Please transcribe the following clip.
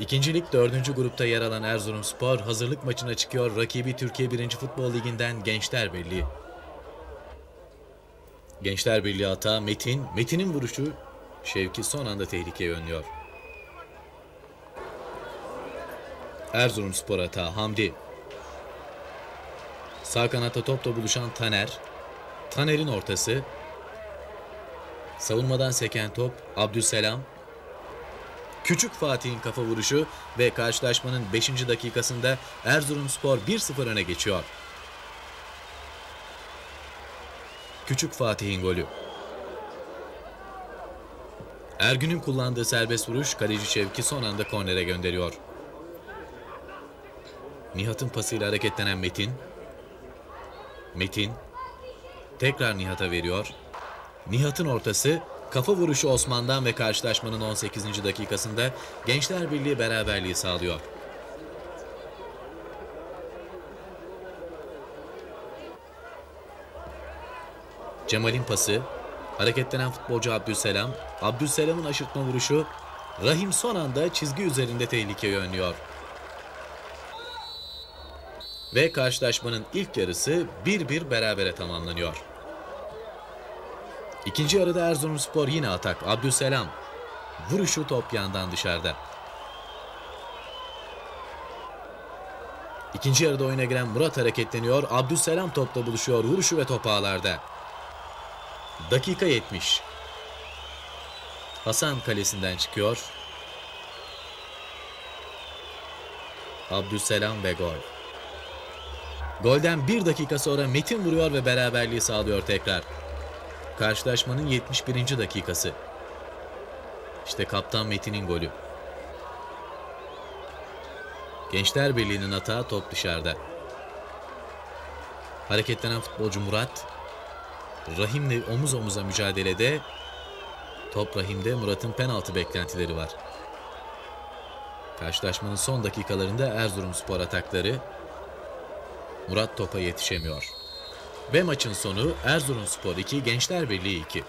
İkincilik 4. grupta yer alan Erzurumspor hazırlık maçına çıkıyor. Rakibi Türkiye 1. Futbol Ligi'nden Gençler Birliği. Gençler Birliği hata Metin. Metin'in vuruşu Şevki son anda tehlikeye önlüyor. Erzurumspor hata Hamdi. Sağ kanatta topla buluşan Taner. Taner'in ortası. Savunmadan seken top Abdülselam. Küçük Fatih'in kafa vuruşu ve karşılaşmanın 5. dakikasında Erzurumspor 1-0 öne geçiyor. Küçük Fatih'in golü. Ergün'ün kullandığı serbest vuruş kaleci Şevki son anda kornere gönderiyor. Nihat'ın pasıyla hareketlenen Metin. Metin tekrar Nihat'a veriyor. Nihat'ın ortası kafa vuruşu Osman'dan ve karşılaşmanın 18. dakikasında Gençler Birliği beraberliği sağlıyor. Cemal'in pası, hareketlenen futbolcu Abdülselam, Abdülselam'ın aşırtma vuruşu, Rahim son anda çizgi üzerinde tehlikeyi önlüyor. Ve karşılaşmanın ilk yarısı 1-1 berabere tamamlanıyor. İkinci yarıda Erzurumspor yine atak. Abdülselam. Vuruşu top yandan dışarıda. İkinci yarıda oyuna giren Murat hareketleniyor. Abdülselam topla buluşuyor. Vuruşu ve top ağlarda. Dakika 70. Hasan kalesinden çıkıyor. Abdülselam ve gol. Golden bir dakika sonra Metin vuruyor ve beraberliği sağlıyor tekrar. Karşılaşmanın 71. dakikası. İşte kaptan Metin'in golü. Gençler Birliği'nin hata top dışarıda. Hareketlenen futbolcu Murat, Rahim'le omuz omuza mücadelede top Rahim'de Murat'ın penaltı beklentileri var. Karşılaşmanın son dakikalarında Erzurumspor atakları Murat topa yetişemiyor. Ve maçın sonu Erzurumspor 2, Gençler Birliği 2.